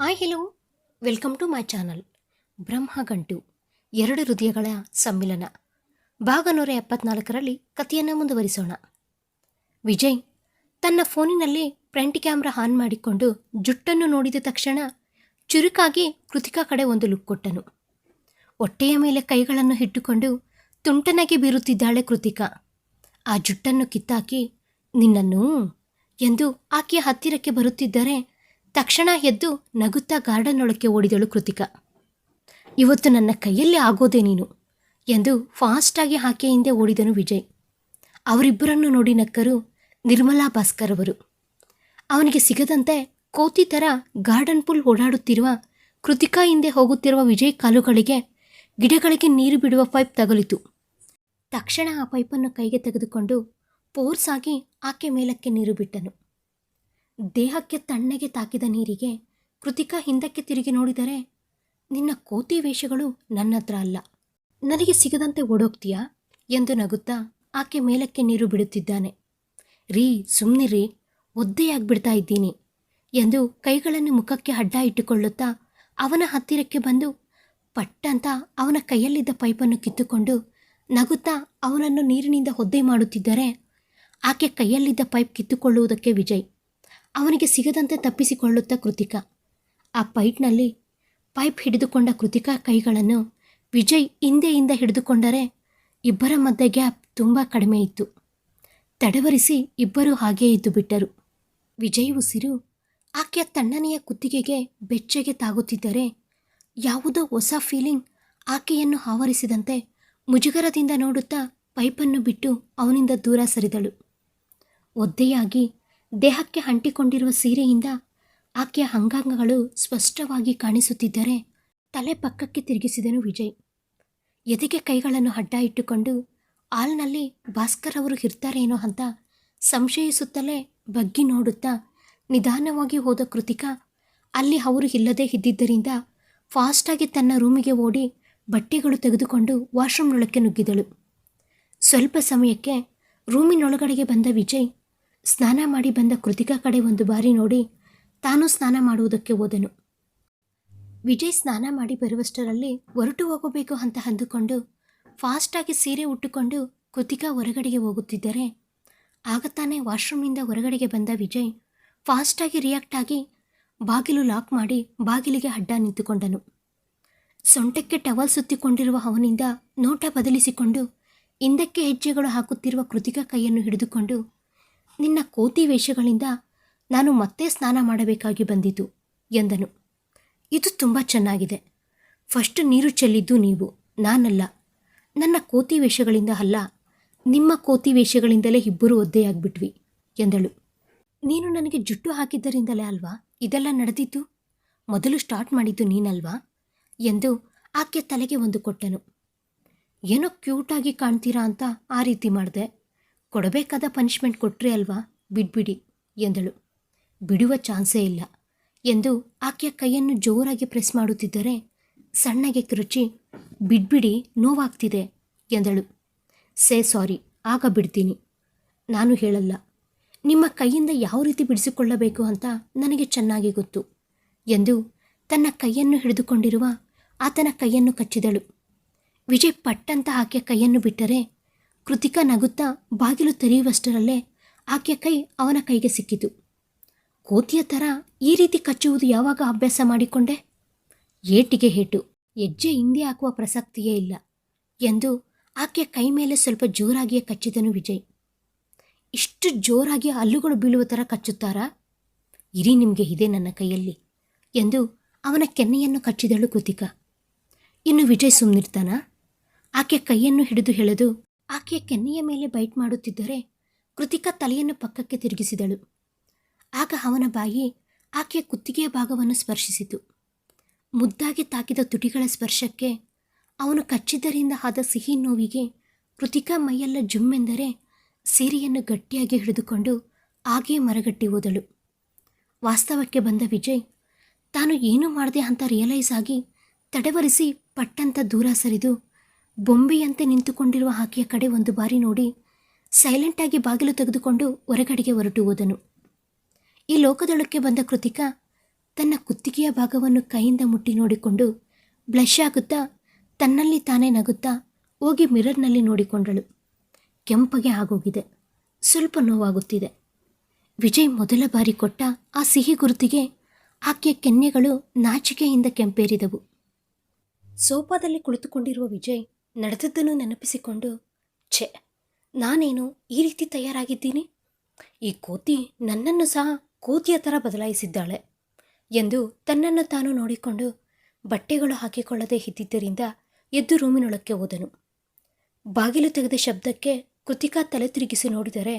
Hi hello welcome to my channel Brahmagantu ಎರಡು ಹೃದಯಗಳ ಸಮ್ಮಿಲನ. ಭಾಗ ನೂರ ಎಪ್ಪತ್ನಾಲ್ಕರಲ್ಲಿ ಕಥೆಯನ್ನು ಮುಂದುವರಿಸೋಣ. ವಿಜಯ್, ತನ್ನ ಫೋನಿನಲ್ಲಿ ಫ್ರಂಟ್ ಕ್ಯಾಮ್ರಾ ಆನ್ ಮಾಡಿಕೊಂಡು ಜುಟ್ಟನ್ನು ನೋಡಿದ ತಕ್ಷಣ ಚುರುಕಾಗಿ ಕೃತಿಕಾ ಕಡೆ ಒಂದು ಲುಕ್ ಕೊಟ್ಟನು. ಹೊಟ್ಟೆಯ ಮೇಲೆ ಕೈಗಳನ್ನು ಇಟ್ಟುಕೊಂಡು ತುಂಟನಾಗಿ ಬೀರುತ್ತಿದ್ದಾಳೆ ಕೃತಿಕಾ. ಆ ಜುಟ್ಟನ್ನು ಕಿತ್ತಾಕಿ, ನಿನ್ನನ್ನು ಎಂದು ಆಕೆಯ ಹತ್ತಿರಕ್ಕೆ ಬರುತ್ತಿದ್ದರೆ ತಕ್ಷಣ ಎದ್ದು ನಗುತ್ತಾ ಗಾರ್ಡನ್ ಒಳಕ್ಕೆ ಓಡಿದಳು ಕೃತಿಕಾ. ಇವತ್ತು ನನ್ನ ಕೈಯಲ್ಲಿ ಆಗೋದೆ ನೀನು, ಎಂದು ಫಾಸ್ಟಾಗಿ ಆಕೆಯ ಹಿಂದೆ ಓಡಿದನು ವಿಜಯ್. ಅವರಿಬ್ಬರನ್ನು ನೋಡಿ ನಕ್ಕರು ನಿರ್ಮಲಾ ಭಾಸ್ಕರ್ ಅವರು. ಅವನಿಗೆ ಸಿಗದಂತೆ ಕೋತಿ ಥರ ಗಾರ್ಡನ್ ಪುಲ್ ಓಡಾಡುತ್ತಿರುವ ಕೃತಿಕಾ ಹಿಂದೆ ಹೋಗುತ್ತಿರುವ ವಿಜಯ್ ಕಾಲುಗಳಿಗೆ ಗಿಡಗಳಿಗೆ ನೀರು ಬಿಡುವ ಪೈಪ್ ತಗುಲಿತು. ತಕ್ಷಣ ಆ ಪೈಪನ್ನು ಕೈಗೆ ತೆಗೆದುಕೊಂಡು ಆಗಿ ಆಕೆ ಮೇಲಕ್ಕೆ ನೀರು ಬಿಟ್ಟನು. ದೇಹಕ್ಕೆ ತಣ್ಣಗೆ ತಾಕಿದ ನೀರಿಗೆ ಕೃತಿಕಾ ಹಿಂದಕ್ಕೆ ತಿರುಗಿ ನೋಡಿದರೆ, ನಿನ್ನ ಕೋತಿ ವೇಷಗಳು ನನ್ನತ್ರ ಅಲ್ಲ. ನನಗೆ ಸಿಗದಂತೆ ಓಡೋಗ್ತೀಯಾ? ಎಂದು ನಗುತ್ತಾ ಆಕೆ ಮೇಲಕ್ಕೆ ನೀರು ಬಿಡುತ್ತಿದ್ದಾನೆ. ರೀ ಸುಮ್ಮನಿರಿ ಒದ್ದೆಯಾಗ್ಬಿಡ್ತಾ ಇದ್ದೀನಿ ಎಂದು ಕೈಗಳನ್ನು ಮುಖಕ್ಕೆ ಅಡ್ಡ ಇಟ್ಟುಕೊಳ್ಳುತ್ತಾ ಅವನ ಹತ್ತಿರಕ್ಕೆ ಬಂದು ಪಟ್ಟಂತ ಅವನ ಕೈಯಲ್ಲಿದ್ದ ಪೈಪನ್ನು ಕಿತ್ತುಕೊಂಡು ನಗುತ್ತಾ ಅವನನ್ನು ನೀರಿನಿಂದ ಒದ್ದೆ ಮಾಡುತ್ತಿದ್ದರೆ, ಆಕೆ ಕೈಯಲ್ಲಿದ್ದ ಪೈಪ್ ಕಿತ್ತುಕೊಳ್ಳುವುದಕ್ಕೆ ವಿಜಯ್ ಅವನಿಗೆ ಸಿಗದಂತೆ ತಪ್ಪಿಸಿಕೊಳ್ಳುತ್ತ ಕೃತಿಕಾ. ಆ ಪೈಪ್ನಲ್ಲಿ ಪೈಪ್ ಹಿಡಿದುಕೊಂಡ ಕೃತಿಕಾ ಕೈಗಳನ್ನು ವಿಜಯ್ ಹಿಂದೆಯಿಂದ ಹಿಡಿದುಕೊಂಡರೆ ಇಬ್ಬರ ಮಧ್ಯೆ ಗ್ಯಾಪ್ ತುಂಬ ಕಡಿಮೆ ಇತ್ತು. ತಡವರಿಸಿ ಇಬ್ಬರೂ ಹಾಗೇ ಇದ್ದು ಬಿಟ್ಟರು. ವಿಜಯ್ ಉಸಿರು ಆಕೆಯ ತಣ್ಣನೆಯ ಕುತ್ತಿಗೆಗೆ ಬೆಚ್ಚಗೆ ತಾಗುತ್ತಿದ್ದರೆ ಯಾವುದೋ ಹೊಸ ಫೀಲಿಂಗ್ ಆಕೆಯನ್ನು ಆವರಿಸಿದಂತೆ ಮುಜುಗರದಿಂದ ನೋಡುತ್ತಾ ಪೈಪನ್ನು ಬಿಟ್ಟು ಅವನಿಂದ ದೂರ ಸರಿದಳು. ಒದ್ದೆಯಾಗಿ ದೇಹಕ್ಕೆ ಅಂಟಿಕೊಂಡಿರುವ ಸೀರೆಯಿಂದ ಆಕೆಯ ಅಂಗಾಂಗಗಳು ಸ್ಪಷ್ಟವಾಗಿ ಕಾಣಿಸುತ್ತಿದ್ದರೆ ತಲೆ ಪಕ್ಕಕ್ಕೆ ತಿರುಗಿಸಿದನು ವಿಜಯ್. ಎದೆಗೆ ಕೈಗಳನ್ನು ಅಡ್ಡ ಇಟ್ಟುಕೊಂಡು ಹಾಲ್ನಲ್ಲಿ ಭಾಸ್ಕರ್ ಅವರು ಇರ್ತಾರೇನೋ ಅಂತ ಸಂಶಯಿಸುತ್ತಲೇ ಬಗ್ಗಿ ನೋಡುತ್ತಾ ನಿಧಾನವಾಗಿ ಹೋದ ಕೃತಿಕಾ ಅಲ್ಲಿ ಅವರು ಇಲ್ಲದೇ ಇದ್ದಿದ್ದರಿಂದ ಫಾಸ್ಟಾಗಿ ತನ್ನ ರೂಮಿಗೆ ಓಡಿ ಬಟ್ಟೆಗಳು ತೆಗೆದುಕೊಂಡು ವಾಶ್ರೂಮ್ನೊಳಕ್ಕೆ ನುಗ್ಗಿದಳು. ಸ್ವಲ್ಪ ಸಮಯಕ್ಕೆ ರೂಮಿನೊಳಗಡೆಗೆ ಬಂದ ವಿಜಯ್ ಸ್ನಾನ ಮಾಡಿ ಬಂದ ಕೃತಿಕಾ ಕಡೆ ಒಂದು ಬಾರಿ ನೋಡಿ ತಾನು ಸ್ನಾನ ಮಾಡುವುದಕ್ಕೆ ಹೋದನು. ವಿಜಯ್ ಸ್ನಾನ ಮಾಡಿ ಬರುವಷ್ಟರಲ್ಲಿ ಹೊರಟು ಹೋಗಬೇಕು ಅಂತ ಅಂದುಕೊಂಡು ಫಾಸ್ಟಾಗಿ ಸೀರೆ ಉಟ್ಟುಕೊಂಡು ಕೃತಿಕಾ ಹೊರಗಡೆಗೆ ಹೋಗುತ್ತಿದ್ದರೆ ಆಗ ತಾನೇ ವಾಶ್ರೂಮ್ನಿಂದ ಹೊರಗಡೆಗೆ ಬಂದ ವಿಜಯ್ ಫಾಸ್ಟಾಗಿ ರಿಯಾಕ್ಟ್ ಆಗಿ ಬಾಗಿಲು ಲಾಕ್ ಮಾಡಿ ಬಾಗಿಲಿಗೆ ಅಡ್ಡ ನಿಂತುಕೊಂಡನು. ಸೊಂಟಕ್ಕೆ ಟವಲ್ ಸುತ್ತಿಕೊಂಡಿರುವ ಅವನಿಂದ ನೋಟ ಬದಲಿಸಿಕೊಂಡು ಹಿಂದಕ್ಕೆ ಹೆಜ್ಜೆಗಳು ಹಾಕುತ್ತಿರುವ ಕೃತಿಕಾ ಕೈಯನ್ನು ಹಿಡಿದುಕೊಂಡು ನಿನ್ನ ಕೋತಿ ವೇಷಗಳಿಂದ ನಾನು ಮತ್ತೆ ಸ್ನಾನ ಮಾಡಬೇಕಾಗಿ ಬಂದಿತು ಎಂದನು. ಇದು ತುಂಬ ಚೆನ್ನಾಗಿದೆ. ಫಸ್ಟ್ ನೀರು ಚೆಲ್ಲಿದ್ದು ನೀವು, ನಾನಲ್ಲ. ನನ್ನ ಕೋತಿ ವೇಷಗಳಿಂದ ಅಲ್ಲ, ನಿಮ್ಮ ಕೋತಿ ವೇಷಗಳಿಂದಲೇ ಇಬ್ಬರು ಒದ್ದೆಯಾಗ್ಬಿಟ್ವಿ ಎಂದಳು. ನೀನು ನನಗೆ ಜುಟ್ಟು ಹಾಕಿದ್ದರಿಂದಲೇ ಅಲ್ವಾ? ಇದೆಲ್ಲ ನಡೆದಿದ್ದು? ಮೊದಲು ಸ್ಟಾರ್ಟ್ ಮಾಡಿದ್ದು ನೀನಲ್ವಾ? ಎಂದು ಆಕೆ ತಲೆಗೆ ಒಂದು ಕೊಟ್ಟನು. ಏನೋ ಕ್ಯೂಟಾಗಿ ಕಾಣ್ತೀರಾ ಅಂತ ಆ ರೀತಿ ಮಾಡಿದೆ. ಕೊಡಬೇಕಾದ ಪನಿಷ್ಮೆಂಟ್ ಕೊಟ್ರೆ ಅಲ್ವಾ? ಬಿಡ್ಬಿಡಿ, ಎಂದಳು. ಬಿಡುವ ಚಾನ್ಸೇ ಇಲ್ಲ, ಎಂದು ಆಕೆಯ ಕೈಯನ್ನು ಜೋರಾಗಿ ಪ್ರೆಸ್ ಮಾಡುತ್ತಿದ್ದರೆ ಸಣ್ಣಗೆ ಕೃಚಿ ಬಿಡ್ಬಿಡಿ, ನೋವಾಗ್ತಿದೆ, ಎಂದಳು. ಸೇ, ಸಾರಿ, ಆಗ ಬಿಡ್ತೀನಿ. ನಾನು ಹೇಳಲ್ಲ. ನಿಮ್ಮ ಕೈಯಿಂದ ಯಾವ ರೀತಿ ಬಿಡಿಸಿಕೊಳ್ಳಬೇಕು ಅಂತ ನನಗೆ ಚೆನ್ನಾಗಿ ಗೊತ್ತು, ಎಂದು ತನ್ನ ಕೈಯನ್ನು ಹಿಡಿದುಕೊಂಡಿರುವ ಆತನ ಕೈಯನ್ನು ಕಚ್ಚಿದಳು. ವಿಜಯ್ ಪಟ್ಟಂತ ಆಕೆಯ ಕೈಯನ್ನು ಬಿಟ್ಟರೆ ಕೃತಿಕಾ ನಗುತ್ತಾ ಬಾಗಿಲು ತೆರೆಯುವಷ್ಟರಲ್ಲೇ ಆಕೆಯ ಕೈ ಅವನ ಕೈಗೆ ಸಿಕ್ಕಿತು. ಕೋತಿಯ ಥರ ಈ ರೀತಿ ಕಚ್ಚುವುದು ಯಾವಾಗ ಅಭ್ಯಾಸ ಮಾಡಿಕೊಂಡೆ? ಏಟಿಗೆ ಹೇಟು, ಹೆಜ್ಜೆ ಹಿಂದೆ ಹಾಕುವ ಪ್ರಸಕ್ತಿಯೇ ಇಲ್ಲ ಎಂದು ಆಕೆಯ ಕೈ ಮೇಲೆ ಸ್ವಲ್ಪ ಜೋರಾಗಿಯೇ ಕಚ್ಚಿದನು ವಿಜಯ್. ಇಷ್ಟು ಜೋರಾಗಿ ಹಲ್ಲುಗಳು ಬೀಳುವ ಥರ ಕಚ್ಚುತ್ತಾರಾ? ಇರಿ ನಿಮಗೆ ಇದೆ ನನ್ನ ಕೈಯಲ್ಲಿ ಎಂದು ಅವನ ಕೆನ್ನೆಯನ್ನು ಕಚ್ಚಿದಳು ಕೃತಿಕಾ. ಇನ್ನು ವಿಜಯ್ ಸುಮ್ಮನಿರ್ತಾನ ಆಕೆ ಕೈಯನ್ನು ಹಿಡಿದು ಎಳೆದು ಆಕೆಯ ಕೆನ್ನೆಯ ಮೇಲೆ ಬೈಟ್ ಮಾಡುತ್ತಿದ್ದರೆ ಕೃತಿಕಾ ತಲೆಯನ್ನು ಪಕ್ಕಕ್ಕೆ ತಿರುಗಿಸಿದಳು. ಆಗ ಅವನ ಬಾಯಿ ಆಕೆಯ ಕುತ್ತಿಗೆಯ ಭಾಗವನ್ನು ಸ್ಪರ್ಶಿಸಿತು. ಮುದ್ದಾಗಿ ತಾಕಿದ ತುಟಿಗಳ ಸ್ಪರ್ಶಕ್ಕೆ ಅವನು ಕಚ್ಚಿದ್ದರಿಂದ ಆದ ಸಿಹಿ ನೋವಿಗೆ ಕೃತಿಕಾ ಮೈಯೆಲ್ಲ ಜುಮ್ಮೆಂದರೆ ಸೀರೆಯನ್ನು ಗಟ್ಟಿಯಾಗಿ ಹಿಡಿದುಕೊಂಡು ಹಾಗೇ ಮರಗಟ್ಟಿ ಹೋದಳು. ವಾಸ್ತವಕ್ಕೆ ಬಂದ ವಿಜಯ್, ತಾನು ಏನೂ ಮಾಡದೆ ಅಂತ ರಿಯಲೈಸ್ ಆಗಿ ತಡವರಿಸಿ ಪಟ್ಟಂತ ದೂರ ಸರಿದು ಬೊಂಬೆಯಂತೆ ನಿಂತುಕೊಂಡಿರುವ ಆಕೆಯ ಕಡೆ ಒಂದು ಬಾರಿ ನೋಡಿ ಸೈಲೆಂಟಾಗಿ ಬಾಗಿಲು ತೆಗೆದುಕೊಂಡು ಹೊರಗಡೆಗೆ ಹೊರಟು ಹೋದನು ಈ ಲೋಕದೊಳಕ್ಕೆ ಬಂದ ಕೃತಿಕ ತನ್ನ ಕುತ್ತಿಗೆಯ ಭಾಗವನ್ನು ಕೈಯಿಂದ ಮುಟ್ಟಿ ನೋಡಿಕೊಂಡು ಬ್ಲಶ್ ಆಗುತ್ತಾ ತನ್ನಲ್ಲಿ ತಾನೇ ನಗುತ್ತಾ ಹೋಗಿ ಮಿರರ್ನಲ್ಲಿ ನೋಡಿಕೊಂಡಳು. ಕೆಂಪಗೆ ಆಗೋಗಿದೆ. ಸ್ವಲ್ಪ ನೋವಾಗುತ್ತಿದೆ. ವಿಜಯ್ ಮೊದಲ ಬಾರಿ ಕೊಟ್ಟ ಆ ಸಿಹಿ ಗುರುತಿಗೆ ಆಕೆಯ ಕೆನ್ನೆಗಳು ನಾಚಿಕೆಯಿಂದ ಕೆಂಪೇರಿದವು. ಸೋಫಾದಲ್ಲಿ ಕುಳಿತುಕೊಂಡಿರುವ ವಿಜಯ್ ನಡೆದದ್ದನ್ನು ನೆನಪಿಸಿಕೊಂಡು, ಛೆ, ನಾನೇನು ಈ ರೀತಿ ತಯಾರಾಗಿದ್ದೀನಿ? ಈ ಕೋತಿ ನನ್ನನ್ನು ಸಹ ಕೋತಿಯ ಥರ ಬದಲಾಯಿಸಿದ್ದಾಳೆ ಎಂದು ತನ್ನನ್ನು ತಾನು ನೋಡಿಕೊಂಡು ಬಟ್ಟೆಗಳು ಹಾಕಿಕೊಳ್ಳದೆ ಇದ್ದಿದ್ದರಿಂದ ಎದ್ದು ರೂಮಿನೊಳಕ್ಕೆ ಹೋದನು. ಬಾಗಿಲು ತೆಗೆದ ಶಬ್ದಕ್ಕೆ ಕೃತಿಕಾ ತಲೆ ತಿರುಗಿಸಿ ನೋಡಿದರೆ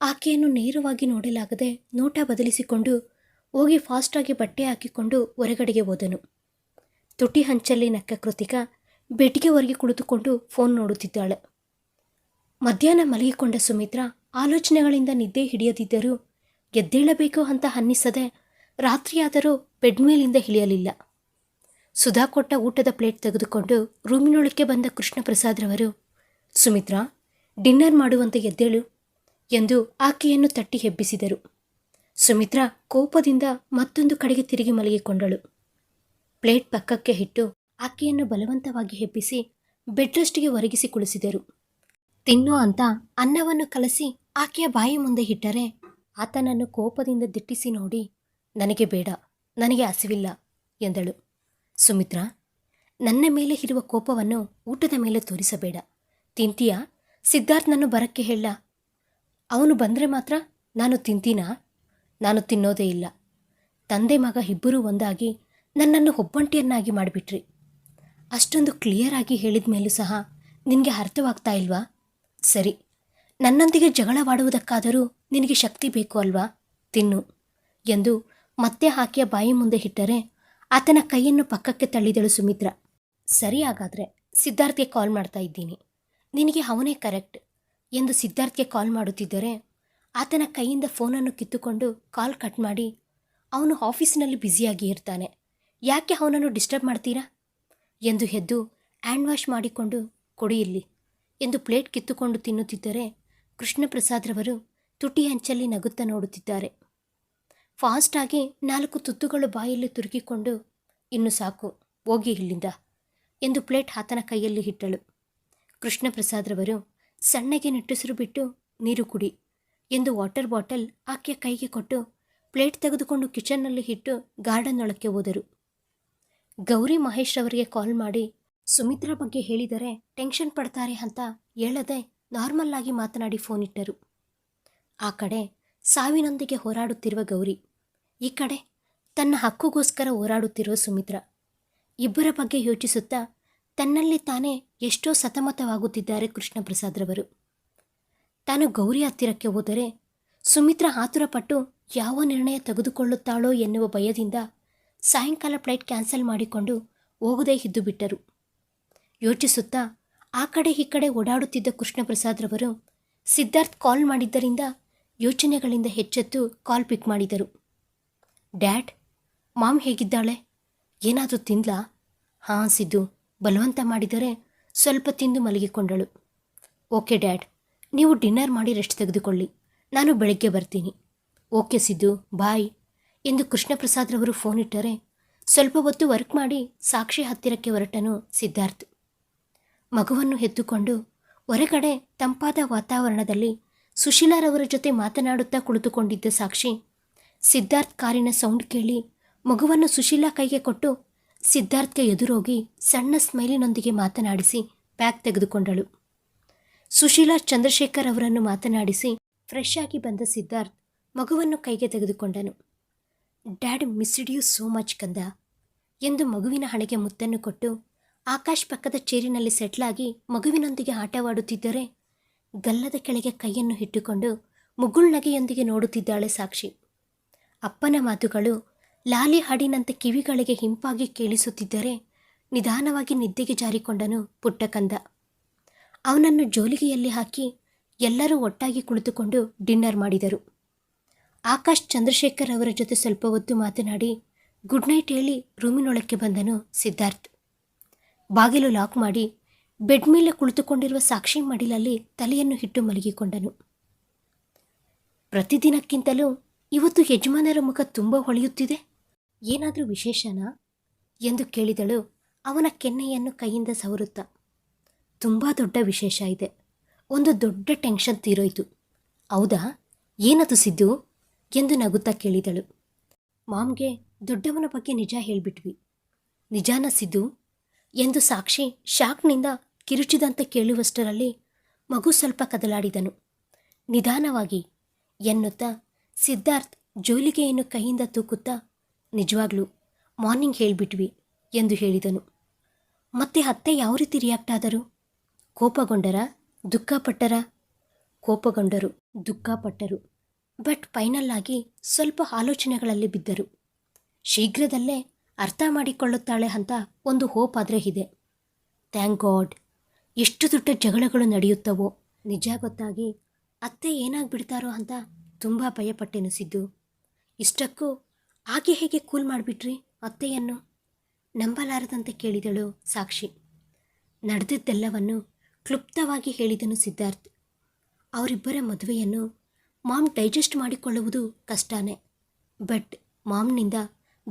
ಆಕೆಯನ್ನು ನೇರವಾಗಿ ನೋಡಲಾಗದೆ ನೋಟ ಬದಲಿಸಿಕೊಂಡು ಹೋಗಿ ಫಾಸ್ಟಾಗಿ ಬಟ್ಟೆ ಹಾಕಿಕೊಂಡು ಹೊರಗಡೆಗೆ ಹೋದನು. ತುಟಿ ಹಂಚಲ್ಲಿ ನಕ್ಕ ಕೃತಿಕಾ ಬೆಟ್ಟಿಗೆ ಹೊರಗೆ ಕುಳಿತುಕೊಂಡು ಫೋನ್ ನೋಡುತ್ತಿದ್ದಾಳೆ. ಮಧ್ಯಾಹ್ನ ಮಲಗಿಕೊಂಡ ಸುಮಿತ್ರಾ ಆಲೋಚನೆಗಳಿಂದ ನಿದ್ದೆ ಹಿಡಿಯದಿದ್ದರೂ ಎದ್ದೇಳಬೇಕು ಅಂತ ಅನ್ನಿಸದೆ ರಾತ್ರಿಯಾದರೂ ಬೆಡ್ ಮೇಲಿಂದ ಇಳಿಯಲಿಲ್ಲ. ಸುಧಾ ಕೊಟ್ಟ ಊಟದ ಪ್ಲೇಟ್ ತೆಗೆದುಕೊಂಡು ರೂಮಿನೊಳಕ್ಕೆ ಬಂದ ಕೃಷ್ಣಪ್ರಸಾದ್ರವರು, ಸುಮಿತ್ರಾ, ಡಿನ್ನರ್ ಮಾಡುವಂತೆ ಎದ್ದೇಳು ಎಂದು ಆಕೆಯನ್ನು ತಟ್ಟಿ ಹೆಬ್ಬಿಸಿದರು ಸುಮಿತ್ರಾ ಕೋಪದಿಂದ ಮತ್ತೊಂದು ಕಡೆಗೆ ತಿರುಗಿ ಮಲಗಿಕೊಂಡಳು. ಪ್ಲೇಟ್ ಪಕ್ಕಕ್ಕೆ ಇಟ್ಟು ಆಕೆಯನ್ನು ಬಲವಂತವಾಗಿ ಹೆಬ್ಬಿಸಿ ಬೆಡ್ ರೆಸ್ಟ್ಗೆ ಒರಗಿಸಿ ಕುಳಿಸಿದರು. ತಿನ್ನು ಅಂತ ಅನ್ನವನ್ನು ಕಲಸಿ ಆಕೆಯ ಬಾಯಿ ಮುಂದೆ ಇಟ್ಟರೆ ಆತನನ್ನು ಕೋಪದಿಂದ ದಿಟ್ಟಿಸಿ ನೋಡಿ, ನನಗೆ ಬೇಡ, ನನಗೆ ಹಸಿವಿಲ್ಲ ಎಂದಳು. ಸುಮಿತ್ರ, ನನ್ನ ಮೇಲೆ ಇರುವ ಕೋಪವನ್ನು ಊಟದ ಮೇಲೆ ತೋರಿಸಬೇಡ. ತಿಂತೀಯಾ? ಸಿದ್ಧಾರ್ಥನನ್ನು ಬರಕ್ಕೆ ಹೇಳ. ಅವನು ಬಂದರೆ ಮಾತ್ರ ನಾನು ತಿಂತೀನಾ? ನಾನು ತಿನ್ನೋದೇ ಇಲ್ಲ. ತಂದೆ ಮಗ ಇಬ್ಬರೂ ಒಂದಾಗಿ ನನ್ನನ್ನು ಒಬ್ಬಂಟಿಯನ್ನಾಗಿ ಮಾಡಿಬಿಟ್ರಿ. ಅಷ್ಟೊಂದು ಕ್ಲಿಯರ್ ಆಗಿ ಹೇಳಿದ ಮೇಲೂ ಸಹ ನಿನಗೆ ಅರ್ಥವಾಗ್ತಾ ಇಲ್ವಾ? ಸರಿ, ನನ್ನೊಂದಿಗೆ ಜಗಳವಾಡುವುದಕ್ಕಾದರೂ ನಿನಗೆ ಶಕ್ತಿ ಬೇಕು ಅಲ್ವಾ? ತಿನ್ನು ಎಂದು ಮತ್ತೆ ಹಾಕಿಯ ಬಾಯಿ ಮುಂದೆ ಇಟ್ಟರೆ ಆತನ ಕೈಯನ್ನು ಪಕ್ಕಕ್ಕೆ ತಳ್ಳಿದಳು ಸುಮಿತ್ರ. ಸರಿ ಹಾಗಾದರೆ ಸಿದ್ಧಾರ್ಥ್ಗೆ ಕಾಲ್ ಮಾಡ್ತಾ ಇದ್ದೀನಿ. ನಿನಗೆ ಅವನೇ ಕರೆಕ್ಟ್ ಎಂದು ಸಿದ್ಧಾರ್ಥ್ಗೆ ಕಾಲ್ ಮಾಡುತ್ತಿದ್ದರೆ ಆತನ ಕೈಯಿಂದ ಫೋನನ್ನು ಕಿತ್ತುಕೊಂಡು ಕಾಲ್ ಕಟ್ ಮಾಡಿ ಅವನು ಆಫೀಸಿನಲ್ಲಿ ಬ್ಯುಸಿಯಾಗಿ ಇರ್ತಾನೆ. ಯಾಕೆ ಅವನನ್ನು ಡಿಸ್ಟರ್ಬ್ ಮಾಡ್ತೀರಾ? ಎಂದು ಎದ್ದು ಹ್ಯಾಂಡ್ ವಾಶ್ ಮಾಡಿಕೊಂಡು, ಕೊಡಿ ಇಲ್ಲಿ ಎಂದು ಪ್ಲೇಟ್ ಕಿತ್ತುಕೊಂಡು ತಿನ್ನುತ್ತಿದ್ದರೆ ಕೃಷ್ಣ ಪ್ರಸಾದ್ರವರು ತುಟಿ ಹಂಚಲ್ಲಿ ನಗುತ್ತಾ ನೋಡುತ್ತಿದ್ದಾರೆ. ಫಾಸ್ಟಾಗಿ ನಾಲ್ಕು ತುತ್ತುಗಳು ಬಾಯಲ್ಲಿ ತುರುಕಿಕೊಂಡು, ಇನ್ನು ಸಾಕು, ಹೋಗಿ ಇಲ್ಲಿಂದ ಎಂದು ಪ್ಲೇಟ್ ಆತನ ಕೈಯಲ್ಲಿ ಇಟ್ಟಳು. ಕೃಷ್ಣ ಪ್ರಸಾದ್ರವರು ಸಣ್ಣಗೆ ನಿಟ್ಟುಸಿರು ಬಿಟ್ಟು, ನೀರು ಕುಡಿ ಎಂದು ವಾಟರ್ ಬಾಟಲ್ ಆಕೆಯ ಕೈಗೆ ಕೊಟ್ಟು ಪ್ಲೇಟ್ ತೆಗೆದುಕೊಂಡು ಕಿಚನ್ನಲ್ಲಿ ಇಟ್ಟು ಗಾರ್ಡನ್ನೊಳಕ್ಕೆ ಹೋದರು. ಗೌರಿ ಮಹೇಶ್ ಅವರಿಗೆ ಕಾಲ್ ಮಾಡಿ, ಸುಮಿತ್ರ ಬಗ್ಗೆ ಹೇಳಿದರೆ ಟೆನ್ಷನ್ ಪಡ್ತಾರೆ ಅಂತ ಹೇಳದೆ ನಾರ್ಮಲ್ ಆಗಿ ಮಾತನಾಡಿ ಫೋನ್ ಇಟ್ಟರು. ಆ ಕಡೆ ಸಾವಿನೊಂದಿಗೆ ಹೋರಾಡುತ್ತಿರುವ ಗೌರಿ, ಈ ಕಡೆ ತನ್ನ ಹಕ್ಕುಗೋಸ್ಕರ ಹೋರಾಡುತ್ತಿರುವ ಸುಮಿತ್ರ, ಇಬ್ಬರ ಬಗ್ಗೆ ಯೋಚಿಸುತ್ತಾ ತನ್ನಲ್ಲಿ ತಾನೇ ಎಷ್ಟೋ ಸತಮತವಾಗುತ್ತಿದ್ದಾರೆ ಕೃಷ್ಣಪ್ರಸಾದ್ರವರು ತಾನು ಗೌರಿ ಹತ್ತಿರಕ್ಕೆ ಹೋದರೆ ಸುಮಿತ್ರ ಆತುರಪಟ್ಟು ಯಾವ ನಿರ್ಣಯ ತೆಗೆದುಕೊಳ್ಳುತ್ತಾಳೋ ಎನ್ನುವ ಭಯದಿಂದ ಸಾಯಂಕಾಲ ಫ್ಲೈಟ್ ಕ್ಯಾನ್ಸಲ್ ಮಾಡಿಕೊಂಡು ಹೋಗದೇ ಇದ್ದು ಬಿಟ್ಟರು. ಯೋಚಿಸುತ್ತಾ ಆ ಕಡೆ ಈ ಕಡೆ ಓಡಾಡುತ್ತಿದ್ದ ಕೃಷ್ಣಪ್ರಸಾದ್ರವರು ಸಿದ್ಧಾರ್ಥ್ ಕಾಲ್ ಮಾಡಿದ್ದರಿಂದ ಯೋಚನೆಗಳಿಂದ ಹೆಚ್ಚೆತ್ತು ಕಾಲ್ ಪಿಕ್ ಮಾಡಿದರು. ಡ್ಯಾಡ್, ಮಾಮ್ ಹೇಗಿದ್ದಾಳೆ? ಏನಾದರೂ ತಿಂದ್ಲಾ? ಹಾಂ, ಸಿದ್ದು. ಬಲವಂತ ಮಾಡಿದರೆ ಸ್ವಲ್ಪ ತಿಂದು ಮಲಗಿಕೊಂಡಳು. ಓಕೆ ಡ್ಯಾಡ್, ನೀವು ಡಿನ್ನರ್ ಮಾಡಿ ರೆಸ್ಟ್ ತೆಗೆದುಕೊಳ್ಳಿ. ನಾನು ಬೆಳಗ್ಗೆ ಬರ್ತೀನಿ. Okay Siddu, bye. ಎಂದು ಕೃಷ್ಣಪ್ರಸಾದ್ರವರು ಫೋನ್ ಇಟ್ಟರೆ ಸ್ವಲ್ಪ ಹೊತ್ತು ವರ್ಕ್ ಮಾಡಿ ಸಾಕ್ಷಿ ಹತ್ತಿರಕ್ಕೆ ಹೊರಟನು ಸಿದ್ಧಾರ್ಥ್. ಮಗುವನ್ನು ಎತ್ತುಕೊಂಡು ಹೊರಗಡೆ ತಂಪಾದ ವಾತಾವರಣದಲ್ಲಿ ಸುಶೀಲಾರವರ ಜೊತೆ ಮಾತನಾಡುತ್ತಾ ಕುಳಿತುಕೊಂಡಿದ್ದ ಸಾಕ್ಷಿ, ಸಿದ್ಧಾರ್ಥ್ ಕಾರಿನ ಸೌಂಡ್ ಕೇಳಿ ಮಗುವನ್ನು ಸುಶೀಲಾ ಕೈಗೆ ಕೊಟ್ಟು ಸಿದ್ಧಾರ್ಥ್ಗೆ ಎದುರೋಗಿ ಸಣ್ಣ ಸ್ಮೈಲಿನೊಂದಿಗೆ ಮಾತನಾಡಿಸಿ ಬ್ಯಾಗ್ ತೆಗೆದುಕೊಂಡಳು. ಸುಶೀಲಾ ಚಂದ್ರಶೇಖರ್ ಅವರನ್ನು ಮಾತನಾಡಿಸಿ ಫ್ರೆಶ್ ಆಗಿ ಬಂದ ಸಿದ್ಧಾರ್ಥ್ ಮಗುವನ್ನು ಕೈಗೆ ತೆಗೆದುಕೊಂಡನು. Dad missed you so much ಕಂದ. ಎಂದು ಮಗುವಿನ ಹಣೆಗೆ ಮುತ್ತನ್ನು ಕೊಟ್ಟು ಆಕಾಶ್ ಪಕ್ಕದ ಚೇರಿನಲ್ಲಿ ಸೆಟ್ಲಾಗಿ ಮಗುವಿನೊಂದಿಗೆ ಆಟವಾಡುತ್ತಿದ್ದರೆ ಗಲ್ಲದ ಕೆಳಗೆ ಕೈಯನ್ನು ಇಟ್ಟುಕೊಂಡು ಮುಗುಳ್ನಗೆಯೊಂದಿಗೆ ನೋಡುತ್ತಿದ್ದಾಳೆ ಸಾಕ್ಷಿ. ಅಪ್ಪನ ಮಾತುಗಳು ಲಾಲಿ ಹಾಡಿನಂತೆ ಕಿವಿಗಳಿಗೆ ಹಿಂಪಾಗಿ ಕೇಳಿಸುತ್ತಿದ್ದರೆ ನಿಧಾನವಾಗಿ ನಿದ್ದೆಗೆ ಜಾರಿಕೊಂಡನು ಪುಟ್ಟ ಕಂದ. ಅವನನ್ನು ಜೋಲಿಗೆಯಲ್ಲಿ ಹಾಕಿ ಎಲ್ಲರೂ ಒಟ್ಟಾಗಿ ಕುಳಿತುಕೊಂಡು ಡಿನ್ನರ್ ಮಾಡಿದರು. ಆಕಾಶ್ ಚಂದ್ರಶೇಖರ್ ಅವರ ಜೊತೆ ಸ್ವಲ್ಪ ಹೊತ್ತು ಮಾತನಾಡಿ, ಗುಡ್ ನೈಟ್ ಹೇಳಿ ರೂಮಿನೊಳಕ್ಕೆ ಬಂದನು ಸಿದ್ಧಾರ್ಥ್. ಬಾಗಿಲು ಲಾಕ್ ಮಾಡಿ ಬೆಡ್ ಮೇಲೆ ಕುಳಿತುಕೊಂಡಿರುವ ಸಾಕ್ಷಿ ಮಡಿಲಲ್ಲಿ ತಲೆಯನ್ನು ಹಿಟ್ಟು ಮಲಗಿಕೊಂಡನು. ಪ್ರತಿದಿನಕ್ಕಿಂತಲೂ ಇವತ್ತು ಯಜಮಾನರ ಮುಖ ತುಂಬ ಹೊಳೆಯುತ್ತಿದೆ. ಏನಾದರೂ ವಿಶೇಷನಾ? ಎಂದು ಕೇಳಿದಳು ಅವನ ಕೆನ್ನೆಯನ್ನು ಕೈಯಿಂದ ಸವರುತ್ತ. ತುಂಬ ದೊಡ್ಡ ವಿಶೇಷ ಇದೆ. ಒಂದು ದೊಡ್ಡ ಟೆನ್ಷನ್ ತೀರೋಯ್ತು. ಹೌದಾ? ಏನದು ಸಿದ್ದು? ಎಂದು ನಗುತ್ತಾ ಕೇಳಿದಳು. ಮಾಮ್ಗೆ ದೊಡ್ಡವನ ಬಗ್ಗೆ ನಿಜ ಹೇಳಿಬಿಟ್ವಿ. ನಿಜಾನ ಸಿದ್ದು? ಎಂದು ಸಾಕ್ಷಿ ಶಾಕ್ನಿಂದ ಕಿರುಚಿದಂತೆ ಕೇಳುವಷ್ಟರಲ್ಲಿ ಮಗು ಸ್ವಲ್ಪ ಕದಲಾಡಿದನು. ನಿಧಾನವಾಗಿ ಎನ್ನುತ್ತಾ ಸಿದ್ಧಾರ್ಥ್ ಜೋಲಿಗೆಯನ್ನು ಕೈಯಿಂದ ತೂಕುತ್ತಾ ನಿಜವಾಗ್ಲೂ ಮಾರ್ನಿಂಗ್ ಹೇಳಿಬಿಟ್ವಿ ಎಂದು ಹೇಳಿದನು. ಮತ್ತೆ ಅತ್ತೆ ಯಾವ ರೀತಿ ರಿಯಾಕ್ಟ್ ಆದರು? ಕೋಪಗೊಂಡರ? ದುಃಖಪಟ್ಟರ? ಕೋಪಗೊಂಡರು, ದುಃಖಪಟ್ಟರು. ಬಟ್ ಫೈನಲ್ ಆಗಿ ಸ್ವಲ್ಪ ಆಲೋಚನೆಗಳಲ್ಲಿ ಬಿದ್ದರು. ಶೀಘ್ರದಲ್ಲೇ ಅರ್ಥ ಮಾಡಿಕೊಳ್ಳುತ್ತಾಳೆ ಅಂತ ಒಂದು ಹೋಪ್ ಆದರೆ ಇದೆ. Thank God. ಎಷ್ಟು ದೊಡ್ಡ ಜಗಳಗಳು ನಡೆಯುತ್ತವೋ. ನಿಜ ಗೊತ್ತಾಗಿ ಅತ್ತೆ ಏನಾಗ್ಬಿಡ್ತಾರೋ ಅಂತ ತುಂಬ ಭಯಪಟ್ಟೆನಿಸಿದ್ದು ಇಷ್ಟಕ್ಕೂ ಹಾಗೆ ಹೇಗೆ ಕೂಲ್ ಮಾಡಿಬಿಟ್ರಿ ಅತ್ತೆಯನ್ನು? ನಂಬಲಾರದಂತೆ ಕೇಳಿದಳು ಸಾಕ್ಷಿ. ನಡೆದಿದ್ದೆಲ್ಲವನ್ನು ಕ್ಲುಪ್ತವಾಗಿ ಹೇಳಿದನು ಸಿದ್ಧಾರ್ಥ್. ಅವರಿಬ್ಬರ ಮದುವೆಯನ್ನು ಮಾಮ್ ಡೈಜೆಸ್ಟ್ ಮಾಡಿಕೊಳ್ಳುವುದು ಕಷ್ಟನೇ. ಬಟ್ ಮಾಮ್ನಿಂದ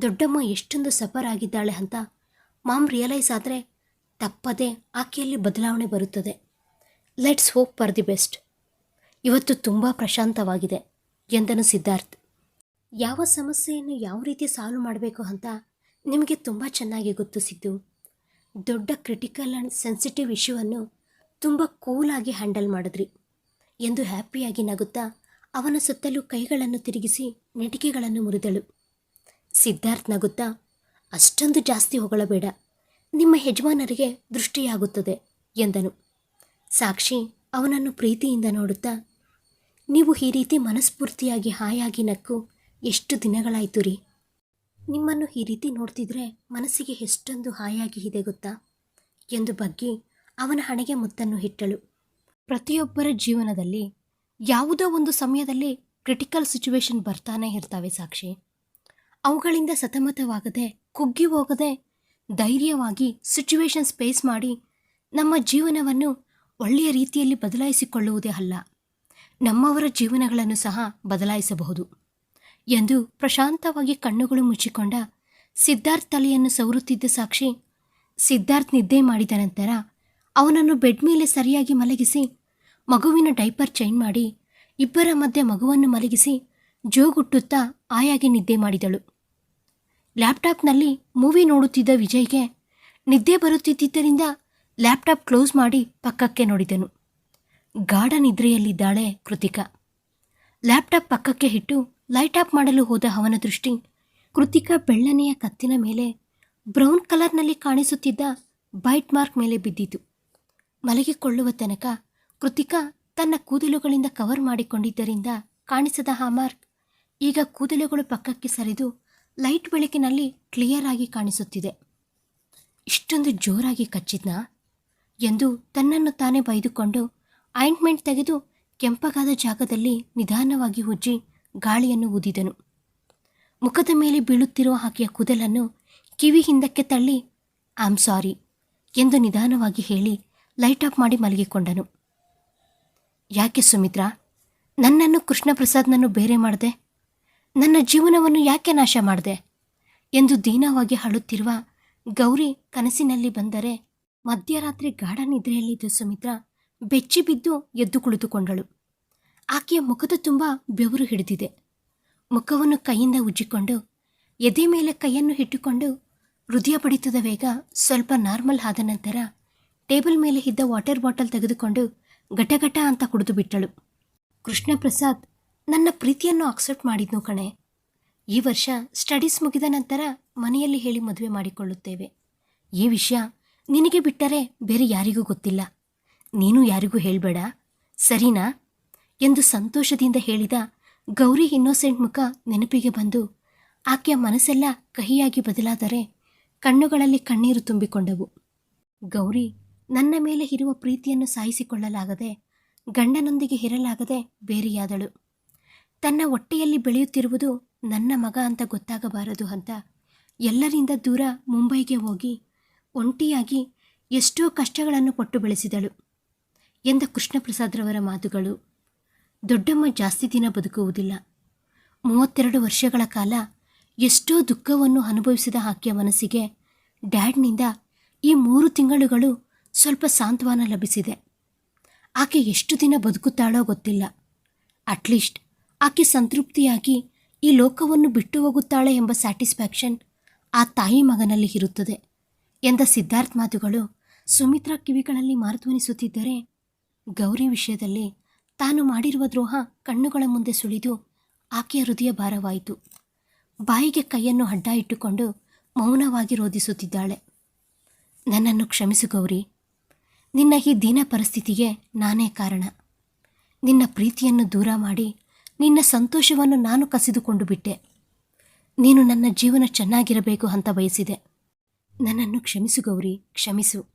ದೊಡ್ಡಮ್ಮ ಎಷ್ಟೊಂದು ಸಫರ್ ಆಗಿದ್ದಾಳೆ ಅಂತ ಮಾಮ್ ರಿಯಲೈಸ್ ಆದರೆ ತಪ್ಪದೇ ಆಕೆಯಲ್ಲಿ ಬದಲಾವಣೆ ಬರುತ್ತದೆ. Let's hope for the best ಇವತ್ತು ತುಂಬ ಪ್ರಶಾಂತವಾಗಿದೆ ಎಂದನು ಸಿದ್ಧಾರ್ಥ್. ಯಾವ ಸಮಸ್ಯೆಯನ್ನು ಯಾವ ರೀತಿ ಸಾಲ್ವ್ ಮಾಡಬೇಕು ಅಂತ ನಿಮಗೆ ತುಂಬ ಚೆನ್ನಾಗಿ ಗೊತ್ತು ಸಿದ್ದು. ದೊಡ್ಡ ಕ್ರಿಟಿಕಲ್ ಆ್ಯಂಡ್ ಸೆನ್ಸಿಟಿವ್ ಇಶ್ಯೂವನ್ನು ತುಂಬ ಕೂಲಾಗಿ ಹ್ಯಾಂಡಲ್ ಮಾಡಿದ್ರಿ. ಎಂದು ಹ್ಯಾಪಿಯಾಗಿ ನಗುತ್ತಾ ಅವನ ಸುತ್ತಲೂ ಕೈಗಳನ್ನು ತಿರುಗಿಸಿ ನೆಟಿಕೆಗಳನ್ನು ಮುರಿದಳು. ಸಿದ್ಧಾರ್ಥ್ ನಗುತ್ತಾ, ಅಷ್ಟೊಂದು ಜಾಸ್ತಿ ಹೊಗಳಬೇಡ, ನಿಮ್ಮ ಯಜಮಾನರಿಗೆ ದೃಷ್ಟಿಯಾಗುತ್ತದೆ, ಎಂದನು. ಸಾಕ್ಷಿ ಅವನನ್ನು ಪ್ರೀತಿಯಿಂದ ನೋಡುತ್ತಾ, ನೀವು ಈ ರೀತಿ ಮನಸ್ಫೂರ್ತಿಯಾಗಿ ಹಾಯಾಗಿ ನಕ್ಕು ಎಷ್ಟು ದಿನಗಳಾಯಿತು ರೀ? ನಿಮ್ಮನ್ನು ಈ ರೀತಿ ನೋಡ್ತಿದ್ರೆ ಮನಸ್ಸಿಗೆ ಎಷ್ಟೊಂದು ಹಾಯಾಗಿ ಇದೆ ಗೊತ್ತಾ? ಎಂದು ಬಗ್ಗಿ ಅವನ ಹಣೆಗೆ ಮುತ್ತನ್ನು ಇಟ್ಟಳು ಪ್ರತಿಯೊಬ್ಬರ ಜೀವನದಲ್ಲಿ ಯಾವುದೋ ಒಂದು ಸಮಯದಲ್ಲಿ ಕ್ರಿಟಿಕಲ್ ಸಿಚುವೇಶನ್ ಬರ್ತಾನೆ ಇರ್ತವೆ ಸಾಕ್ಷಿ. ಅವುಗಳಿಂದ ಸತಮತವಾಗದೆ, ಕುಗ್ಗಿ ಹೋಗದೆ, ಧೈರ್ಯವಾಗಿ ಸಿಚುವೇಶನ್ ಸ್ಪೇಸ್ ಮಾಡಿ ನಮ್ಮ ಜೀವನವನ್ನು ಒಳ್ಳೆಯ ರೀತಿಯಲ್ಲಿ ಬದಲಾಯಿಸಿಕೊಳ್ಳುವುದೇ ಅಲ್ಲ, ನಮ್ಮವರ ಜೀವನಗಳನ್ನು ಸಹ ಬದಲಾಯಿಸಬಹುದು ಎಂದು ಪ್ರಶಾಂತವಾಗಿ ಕಣ್ಣುಗಳು ಮುಚ್ಚಿಕೊಂಡ ಸಿದ್ಧಾರ್ಥ್ ತಲೆಯನ್ನು ಸವರುತ್ತಿದ್ದ ಸಾಕ್ಷಿ ಸಿದ್ಧಾರ್ಥ್ ನಿದ್ದೆ ಮಾಡಿದ ನಂತರ ಅವನನ್ನು ಬೆಡ್ ಮೇಲೆ ಸರಿಯಾಗಿ ಮಲಗಿಸಿ ಮಗುವಿನ ಡೈಪರ್ ಚೈನ್ ಮಾಡಿ ಇಬ್ಬರ ಮಧ್ಯೆ ಮಗುವನ್ನು ಮಲಗಿಸಿ ಜೋಗುಟ್ಟುತ್ತಾ ಆಯಾಗಿ ನಿದ್ದೆ ಮಾಡಿದಳು. ಲ್ಯಾಪ್ಟಾಪ್ನಲ್ಲಿ ಮೂವಿ ನೋಡುತ್ತಿದ್ದ ವಿಜಯ್ಗೆ ನಿದ್ದೆ ಬರುತ್ತಿದ್ದರಿಂದ ಲ್ಯಾಪ್ಟಾಪ್ ಕ್ಲೋಸ್ ಮಾಡಿ ಪಕ್ಕಕ್ಕೆ ನೋಡಿದನು. ಗಾಢ ನಿದ್ರೆಯಲ್ಲಿದ್ದಾಳೆ ಕೃತಿಕಾ. ಲ್ಯಾಪ್ಟಾಪ್ ಪಕ್ಕಕ್ಕೆ ಇಟ್ಟು ಲೈಟ್ ಆಫ್ ಮಾಡಲು ಹೋದ ಅವನ ದೃಷ್ಟಿ ಕೃತಿಕಾ ಬೆಳ್ಳನೆಯ ಕತ್ತಿನ ಮೇಲೆ ಬ್ರೌನ್ ಕಲರ್ನಲ್ಲಿ ಕಾಣಿಸುತ್ತಿದ್ದ ಬೈಟ್ ಮಾರ್ಕ್ ಮೇಲೆ ಬಿದ್ದಿತು. ಮಲಗಿಕೊಳ್ಳುವ ತನಕ ಕೃತಿಕಾ ತನ್ನ ಕೂದಲುಗಳಿಂದ ಕವರ್ ಮಾಡಿಕೊಂಡಿದ್ದರಿಂದ ಕಾಣಿಸದ ಹಾಮಾರ್ಕ್ ಮಾರ್ಕ್. ಈಗ ಕೂದಲುಗಳು ಪಕ್ಕಕ್ಕೆ ಸರಿದು ಲೈಟ್ ಬೆಳಕಿನಲ್ಲಿ ಕ್ಲಿಯರ್ ಆಗಿ ಕಾಣಿಸುತ್ತಿದೆ. ಇಷ್ಟೊಂದು ಜೋರಾಗಿ ಕಚ್ಚಿದ್ನಾ? ಎಂದು ತನ್ನನ್ನು ತಾನೇ ಬೈದುಕೊಂಡು ಆಯಿಂಟ್ಮೆಂಟ್ ತೆಗೆದು ಕೆಂಪಗಾದ ಜಾಗದಲ್ಲಿ ನಿಧಾನವಾಗಿ ಉಜ್ಜಿ ಗಾಳಿಯನ್ನು ಊದಿದನು. ಮುಖದ ಮೇಲೆ ಬೀಳುತ್ತಿರುವ ಆಕೆಯ ಕೂದಲನ್ನು ಕಿವಿ ಹಿಂದಕ್ಕೆ ತಳ್ಳಿ ಆಮ್ ಸಾರಿ ಎಂದು ನಿಧಾನವಾಗಿ ಹೇಳಿ ಲೈಟ್ ಆಫ್ ಮಾಡಿ ಮಲಗಿಕೊಂಡನು. ಯಾಕೆ ಸುಮಿತ್ರಾ? ನನ್ನನ್ನು ಕೃಷ್ಣ ಪ್ರಸಾದ್ನನ್ನು ಬೇರೆ ಮಾಡಿದೆ? ನನ್ನ ಜೀವನವನ್ನು ಯಾಕೆ ನಾಶ ಮಾಡಿದೆ? ಎಂದು ದೀನವಾಗಿ ಹಳುತ್ತಿರುವ ಗೌರಿ ಕನಸಿನಲ್ಲಿ ಬಂದರೆ ಮಧ್ಯರಾತ್ರಿ ಗಾಢ ನಿದ್ರೆಯಲ್ಲಿದ್ದ ಸುಮಿತ್ರಾ ಬೆಚ್ಚಿ ಬಿದ್ದು ಎದ್ದು ಕುಳಿತುಕೊಂಡಳು. ಆಕೆಯ ಮುಖದ ತುಂಬ ಬೆವರು ಹಿಡಿದಿದೆ. ಮುಖವನ್ನು ಕೈಯಿಂದ ಉಜ್ಜಿಕೊಂಡು, ಎದೆ ಮೇಲೆ ಕೈಯನ್ನು ಇಟ್ಟುಕೊಂಡು, ಹೃದಯ ಬಡಿತದ ವೇಗ ಸ್ವಲ್ಪ ನಾರ್ಮಲ್ ಆದ ನಂತರ ಟೇಬಲ್ ಮೇಲೆ ಇದ್ದ ವಾಟರ್ ಬಾಟಲ್ ತೆಗೆದುಕೊಂಡು ಗಟಗಟ ಅಂತ ಕುಡಿದು ಬಿಟ್ಟಳು. ಕೃಷ್ಣ ಪ್ರಸಾದ್ ನನ್ನ ಪ್ರೀತಿಯನ್ನು ಅಕ್ಸೆಪ್ಟ್ ಮಾಡಿದ್ನು ಕಣೆ. ಈ ವರ್ಷ ಸ್ಟಡೀಸ್ ಮುಗಿದ ನಂತರ ಮನೆಯಲ್ಲಿ ಹೇಳಿ ಮದುವೆ ಮಾಡಿಕೊಳ್ಳುತ್ತೇವೆ. ಈ ವಿಷಯ ನಿನಗೆ ಬಿಟ್ಟರೆ ಬೇರೆ ಯಾರಿಗೂ ಗೊತ್ತಿಲ್ಲ. ನೀನು ಯಾರಿಗೂ ಹೇಳಬೇಡ. ಸರಿನಾ? ಎಂದು ಸಂತೋಷದಿಂದ ಹೇಳಿದ ಗೌರಿ ಇನ್ನೋಸೆಂಟ್ ಮುಖ ನೆನಪಿಗೆ ಬಂದು, ಆಕೆಯ ಮನಸ್ಸೆಲ್ಲ ಕಹಿಯಾಗಿ ಬದಲಾದರೆ ಕಣ್ಣುಗಳಲ್ಲಿ ಕಣ್ಣೀರು ತುಂಬಿಕೊಂಡವು. ಗೌರಿ ನನ್ನ ಮೇಲೆ ಇರುವ ಪ್ರೀತಿಯನ್ನು ಸಾಯಿಸಿಕೊಳ್ಳಲಾಗದೆ, ಗಂಡನೊಂದಿಗೆ ಇರಲಾಗದೆ ಬೇರೆಯಾದಳು. ತನ್ನ ಹೊಟ್ಟೆಯಲ್ಲಿ ಬೆಳೆಯುತ್ತಿರುವುದು ನನ್ನ ಮಗ ಅಂತ ಗೊತ್ತಾಗಬಾರದು ಅಂತ ಎಲ್ಲರಿಂದ ದೂರ ಮುಂಬೈಗೆ ಹೋಗಿ ಒಂಟಿಯಾಗಿ ಎಷ್ಟೋ ಕಷ್ಟಗಳನ್ನು ಪಟ್ಟು ಬೆಳೆಸಿದಳು ಎಂದ ಕೃಷ್ಣಪ್ರಸಾದ್ರವರ ಮಾತುಗಳು. ದೊಡ್ಡಮ್ಮ ಜಾಸ್ತಿ ದಿನ ಬದುಕುವುದಿಲ್ಲ. ಮೂವತ್ತೆರಡು ವರ್ಷಗಳ ಕಾಲ ಎಷ್ಟೋ ದುಃಖವನ್ನು ಅನುಭವಿಸಿದ ಆಕೆಯ ಮನಸ್ಸಿಗೆ ಡ್ಯಾಡ್ನಿಂದ ಈ ಮೂರು ತಿಂಗಳುಗಳು ಸ್ವಲ್ಪ ಸಾಂತ್ವನ ಲಭಿಸಿದೆ. ಆಕೆ ಎಷ್ಟು ದಿನ ಬದುಕುತ್ತಾಳೋ ಗೊತ್ತಿಲ್ಲ. ಅಟ್ಲೀಸ್ಟ್ ಆಕೆ ಸಂತೃಪ್ತಿಯಾಗಿ ಈ ಲೋಕವನ್ನು ಬಿಟ್ಟು ಹೋಗುತ್ತಾಳೆ ಎಂಬ ಸ್ಯಾಟಿಸ್ಫ್ಯಾಕ್ಷನ್ ಆ ತಾಯಿ ಮಗನಲ್ಲಿ ಇರುತ್ತದೆ ಎಂದ ಸಿದ್ಧಾರ್ಥ್ ಮಾತುಗಳು ಸುಮಿತ್ರಾ ಕಿವಿಗಳಲ್ಲಿ ಮಾರುಧ್ವನಿಸುತ್ತಿದ್ದರೆ ಗೌರಿ ವಿಷಯದಲ್ಲಿ ತಾನು ಮಾಡಿರುವ ದ್ರೋಹ ಕಣ್ಣುಗಳ ಮುಂದೆ ಸುಳಿದು ಆಕೆಯ ಹೃದಯ ಭಾರವಾಯಿತು. ಬಾಯಿಗೆ ಕೈಯನ್ನು ಅಡ್ಡ ಇಟ್ಟುಕೊಂಡು ಮೌನವಾಗಿ ರೋಧಿಸುತ್ತಿದ್ದಾಳೆ. ನನ್ನನ್ನು ಕ್ಷಮಿಸು ಗೌರಿ ನಿನ್ನ ಈ ದೀನ ಪರಿಸ್ಥಿತಿಗೆ ನಾನೇ ಕಾರಣ. ನಿನ್ನ ಪ್ರೀತಿಯನ್ನು ದೂರ ಮಾಡಿ ನಿನ್ನ ಸಂತೋಷವನ್ನು ನಾನು ಕಸಿದುಕೊಂಡು ಬಿಟ್ಟೆ. ನೀನು ನನ್ನ ಜೀವನ ಚೆನ್ನಾಗಿರಬೇಕು ಅಂತ ಬಯಸಿದೆ. ನನ್ನನ್ನು ಕ್ಷಮಿಸು ಗೌರಿ, ಕ್ಷಮಿಸು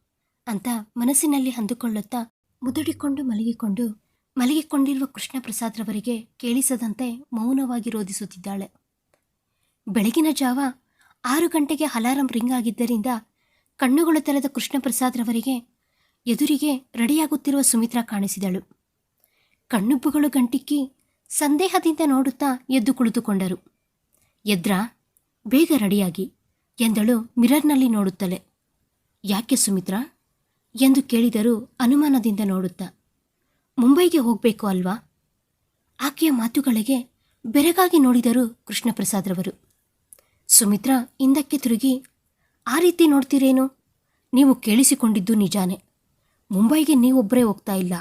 ಅಂತ ಮನಸ್ಸಿನಲ್ಲಿ ಅಂದುಕೊಳ್ಳುತ್ತಾ ಮುದುಡಿಕೊಂಡು ಮಲಗಿಕೊಂಡು ಮಲಗಿಕೊಂಡಿರುವ ಕೃಷ್ಣ ಪ್ರಸಾದ್ರವರಿಗೆ ಕೇಳಿಸದಂತೆ ಮೌನವಾಗಿ ರೋಧಿಸುತ್ತಿದ್ದಾಳೆ ಬೆಳಗಿನ ಜಾವ ಆರು ಗಂಟೆಗೆ ಅಲಾರಂ ರಿಂಗ್ ಆಗಿದ್ದರಿಂದ ಕಣ್ಣುಗಳು ತೆರೆದ ಕೃಷ್ಣ ಪ್ರಸಾದ್ರವರಿಗೆ ಎದುರಿಗೆ ರೆಡಿಯಾಗುತ್ತಿರುವ ಸುಮಿತ್ರಾ ಕಾಣಿಸಿದಳು. ಕಣ್ಣುಬ್ಬುಗಳು ಗಂಟಿಕ್ಕಿ ಸಂದೇಹದಿಂದ ನೋಡುತ್ತಾ ಎದ್ದು ಕುಳಿತುಕೊಂಡರು. ಎದ್ರ, ಬೇಗ ರೆಡಿಯಾಗಿ, ಎಂದಳು ಮಿರರ್ನಲ್ಲಿ ನೋಡುತ್ತಲೇ. ಯಾಕೆ ಸುಮಿತ್ರಾ? ಎಂದು ಕೇಳಿದರು ಅನುಮಾನದಿಂದ ನೋಡುತ್ತಾ. ಮುಂಬೈಗೆ ಹೋಗಬೇಕು ಅಲ್ವಾ? ಆಕೆಯ ಮಾತುಗಳಿಗೆ ಬೆರಗಾಗಿ ನೋಡಿದರು ಕೃಷ್ಣಪ್ರಸಾದ್ರವರು. ಸುಮಿತ್ರಾ, ಹಿಂದಕ್ಕೆ ತಿರುಗಿ, ಆ ರೀತಿ ನೋಡ್ತಿರೇನು? ನೀವು ಕೇಳಿಸಿಕೊಂಡಿದ್ದು ನಿಜಾನೇ. ಮುಂಬೈಗೆ ನೀವೊಬ್ಬರೇ ಹೋಗ್ತಾ ಇಲ್ಲ.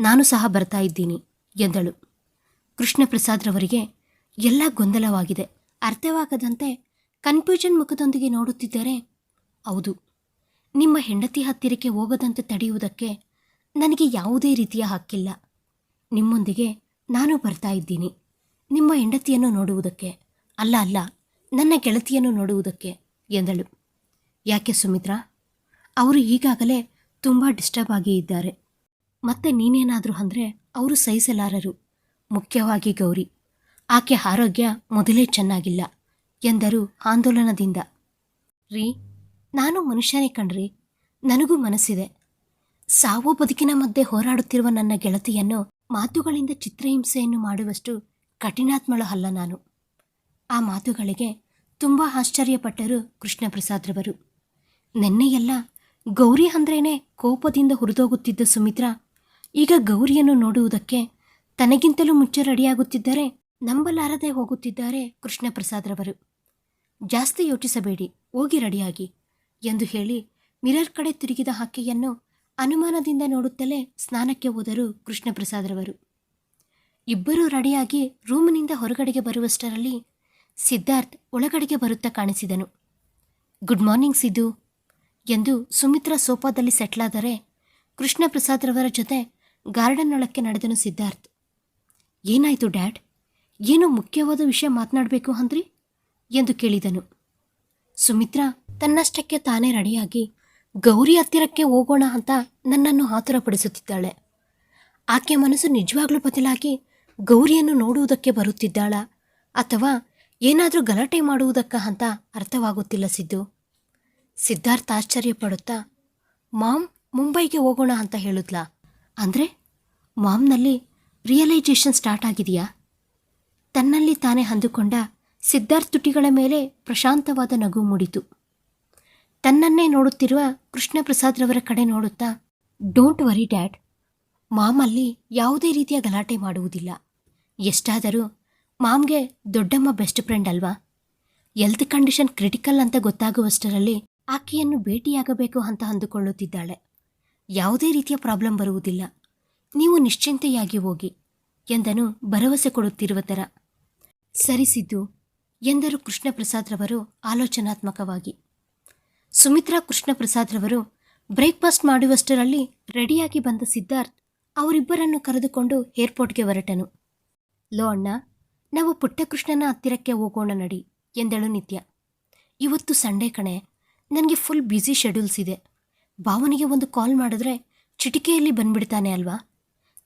ನಾನು ಸಹ ಬರ್ತಾ ಇದ್ದೀನಿ, ಎಂದಳು. ಕೃಷ್ಣ ಪ್ರಸಾದ್ರವರಿಗೆ ಎಲ್ಲ ಗೊಂದಲವಾಗಿದೆ. ಅರ್ಥವಾಗದಂತೆ ಕನ್ಫ್ಯೂಷನ್ ಮುಖದೊಂದಿಗೆ ನೋಡುತ್ತಿದ್ದರೆ, ಹೌದು. ನಿಮ್ಮ ಹೆಂಡತಿ ಹತ್ತಿರಕ್ಕೆ ಹೋಗದಂತೆ ತಡೆಯುವುದಕ್ಕೆ ನನಗೆ ಯಾವುದೇ ರೀತಿಯ ಹಕ್ಕಿಲ್ಲ. ನಿಮ್ಮೊಂದಿಗೆ ನಾನು ಬರ್ತಾ ಇದ್ದೀನಿ. ನಿಮ್ಮ ಹೆಂಡತಿಯನ್ನು ನೋಡುವುದಕ್ಕೆ, ಅಲ್ಲ ಅಲ್ಲ, ನನ್ನ ಗೆಳತಿಯನ್ನು ನೋಡುವುದಕ್ಕೆ, ಎಂದಳು. ಯಾಕೆ ಸುಮಿತ್ರಾ? ಅವರು ಈಗಾಗಲೇ ತುಂಬ ಡಿಸ್ಟರ್ಬ್ ಆಗಿ ಇದ್ದಾರೆ. ಮತ್ತೆ ನೀನೇನಾದರೂ ಅಂದರೆ ಅವರು ಸಹಿಸಲಾರರು. ಮುಖ್ಯವಾಗಿ ಗೌರಿ. ಆಕೆ ಆರೋಗ್ಯ ಮೊದಲೇ ಚೆನ್ನಾಗಿಲ್ಲ ಎಂದರು ಆಂದೋಲನದಿಂದ. ರೀ, ನಾನು ಮನುಷ್ಯನೇ ಕಣ್ರಿ. ನನಗೂ ಮನಸ್ಸಿದೆ. ಸಾವು ಬದುಕಿನ ಮಧ್ಯೆ ಹೋರಾಡುತ್ತಿರುವ ನನ್ನ ಗೆಳತಿಯನ್ನು ಮಾತುಗಳಿಂದ ಚಿತ್ರಹಿಂಸೆಯನ್ನು ಮಾಡುವಷ್ಟು ಕಠಿಣಾತ್ಮಳು ಅಲ್ಲ ನಾನು. ಆ ಮಾತುಗಳಿಗೆ ತುಂಬ ಆಶ್ಚರ್ಯಪಟ್ಟರು ಕೃಷ್ಣಪ್ರಸಾದ್ರವರು. ನಿನ್ನೆಯೆಲ್ಲ ಗೌರಿ ಅಂದ್ರೇನೆ ಕೋಪದಿಂದ ಹುರಿದೋಗುತ್ತಿದ್ದ ಸುಮಿತ್ರಾ. ಈಗ ಗೌರಿಯನ್ನು ನೋಡುವುದಕ್ಕೆ ತನಗಿಂತಲೂ ಮುಂಚೆ ರೆಡಿಯಾಗುತ್ತಿದ್ದರೆ ನಂಬಲಾರದೆ ಹೋಗುತ್ತಿದ್ದಾರೆ ಕೃಷ್ಣಪ್ರಸಾದ್ರವರು. ಜಾಸ್ತಿ ಯೋಚಿಸಬೇಡಿ, ಹೋಗಿ ರೆಡಿಯಾಗಿ ಎಂದು ಹೇಳಿ ಮಿರರ್ ಕಡೆ ತಿರುಗಿದ ಹಾಕೆಯನ್ನು ಅನುಮಾನದಿಂದ ನೋಡುತ್ತಲೇ ಸ್ನಾನಕ್ಕೆ ಹೋದರು ಕೃಷ್ಣಪ್ರಸಾದ್ರವರು. ಇಬ್ಬರೂ ರೆಡಿಯಾಗಿ ರೂಮಿನಿಂದ ಹೊರಗಡೆಗೆ ಬರುವಷ್ಟರಲ್ಲಿ ಸಿದ್ಧಾರ್ಥ್ ಒಳಗಡೆಗೆ ಬರುತ್ತಾ ಕಾಣಿಸಿದನು. ಗುಡ್ ಮಾರ್ನಿಂಗ್ ಸಿದ್ದು ಎಂದು ಸುಮಿತ್ರಾ ಸೋಫಾದಲ್ಲಿ ಸೆಟ್ಲಾದರೆ ಕೃಷ್ಣ ಪ್ರಸಾದ್ರವರ ಜೊತೆ ಗಾರ್ಡನ್ ಒಳಕ್ಕೆ ನಡೆದನು ಸಿದ್ಧಾರ್ಥ್. ಏನಾಯ್ತು ಡ್ಯಾಡ್? ಏನೋ ಮುಖ್ಯವಾದ ವಿಷಯ ಮಾತನಾಡಬೇಕು ಅಂದ್ರಿ ಎಂದು ಕೇಳಿದನು. ಸುಮಿತ್ರ, ತನ್ನಷ್ಟಕ್ಕೆ ತಾನೇ ರೆಡಿಯಾಗಿ ಗೌರಿ ಹತ್ತಿರಕ್ಕೆ ಹೋಗೋಣ ಅಂತ ನನ್ನನ್ನು ಆತುರಪಡಿಸುತ್ತಿದ್ದಾಳೆ. ಆಕೆ ಮನಸ್ಸು ನಿಜವಾಗ್ಲೂ ಬದಲಾಗಿ ಗೌರಿಯನ್ನು ನೋಡುವುದಕ್ಕೆ ಬರುತ್ತಿದ್ದಾಳ ಅಥವಾ ಏನಾದರೂ ಗಲಾಟೆ ಮಾಡುವುದಕ್ಕ ಅಂತ ಅರ್ಥವಾಗುತ್ತಿಲ್ಲ ಸಿದ್ದು. ಸಿದ್ಧಾರ್ಥ ಆಶ್ಚರ್ಯಪಡುತ್ತಾ, ಮಾಮ್, ಮುಂಬೈಗೆ ಹೋಗೋಣ ಅಂತ ಹೇಳಿದ್ಲಾ? ಅಂದರೆ, ಮಾಮ್ನಲ್ಲಿ ರಿಯಲೈಜೇಷನ್ ಸ್ಟಾರ್ಟ್ ಆಗಿದೆಯಾ? ತನ್ನಲ್ಲಿ ತಾನೇ ಅಂದುಕೊಂಡ ಸಿದ್ಧಾರ್ಥ್ ತುಟಿಗಳ ಮೇಲೆ ಪ್ರಶಾಂತವಾದ ನಗು ಮೂಡಿತು. ತನ್ನನ್ನೇ ನೋಡುತ್ತಿರುವ ಕೃಷ್ಣಪ್ರಸಾದ್ರವರ ಕಡೆ ನೋಡುತ್ತಾ ಡೋಂಟ್ ವರಿ ಡ್ಯಾಡ್ ಮಾಮಲ್ಲಿ ಯಾವುದೇ ರೀತಿಯ ಗಲಾಟೆ ಮಾಡುವುದಿಲ್ಲ. ಎಷ್ಟಾದರೂ ಮಾಮ್ಗೆ ದೊಡ್ಡಮ್ಮ ಬೆಸ್ಟ್ ಫ್ರೆಂಡ್ ಅಲ್ವಾ? ಎಲ್ತ್ ಕಂಡೀಷನ್ ಕ್ರಿಟಿಕಲ್ ಅಂತ ಗೊತ್ತಾಗುವಷ್ಟರಲ್ಲಿ ಆಕೆಯನ್ನು ಭೇಟಿಯಾಗಬೇಕು ಅಂತ ಅಂದುಕೊಳ್ಳುತ್ತಿದ್ದಾಳೆ. ಯಾವುದೇ ರೀತಿಯ ಪ್ರಾಬ್ಲಮ್ ಬರುವುದಿಲ್ಲ. ನೀವು ನಿಶ್ಚಿಂತೆಯಾಗಿ ಹೋಗಿ ಎಂದನು ಭರವಸೆ ಕೊಡುತ್ತಿರುವ ಥರ. ಸರಿಸಿದ್ದು ಎಂದರು ಕೃಷ್ಣ ಪ್ರಸಾದ್ರವರು ಆಲೋಚನಾತ್ಮಕವಾಗಿ. ಸುಮಿತ್ರಾ ಕೃಷ್ಣ ಪ್ರಸಾದ್ರವರು ಬ್ರೇಕ್ಫಾಸ್ಟ್ ಮಾಡುವಷ್ಟರಲ್ಲಿ ರೆಡಿಯಾಗಿ ಬಂದ ಸಿದ್ಧಾರ್ಥ್ ಅವರಿಬ್ಬರನ್ನು ಕರೆದುಕೊಂಡು ಏರ್ಪೋರ್ಟ್ಗೆ ಹೊರಟನು. ಲೋ ಅಣ್ಣ, ನಾವು ಪುಟ್ಟಕೃಷ್ಣನ ಹತ್ತಿರಕ್ಕೆ ಹೋಗೋಣ ನಡಿ ಎಂದಳು ನಿತ್ಯ. ಇವತ್ತು ಸಂಡೇ ಕಣೆ. ನನಗೆ ಫುಲ್ ಬ್ಯುಸಿ ಶೆಡ್ಯೂಲ್ಸ್ ಇದೆ. ಭಾವನಿಗೆ ಒಂದು ಕಾಲ್ ಮಾಡಿದ್ರೆ ಚಿಟಿಕೆಯಲ್ಲಿ ಬಂದ್ಬಿಡ್ತಾನೆ ಅಲ್ವಾ?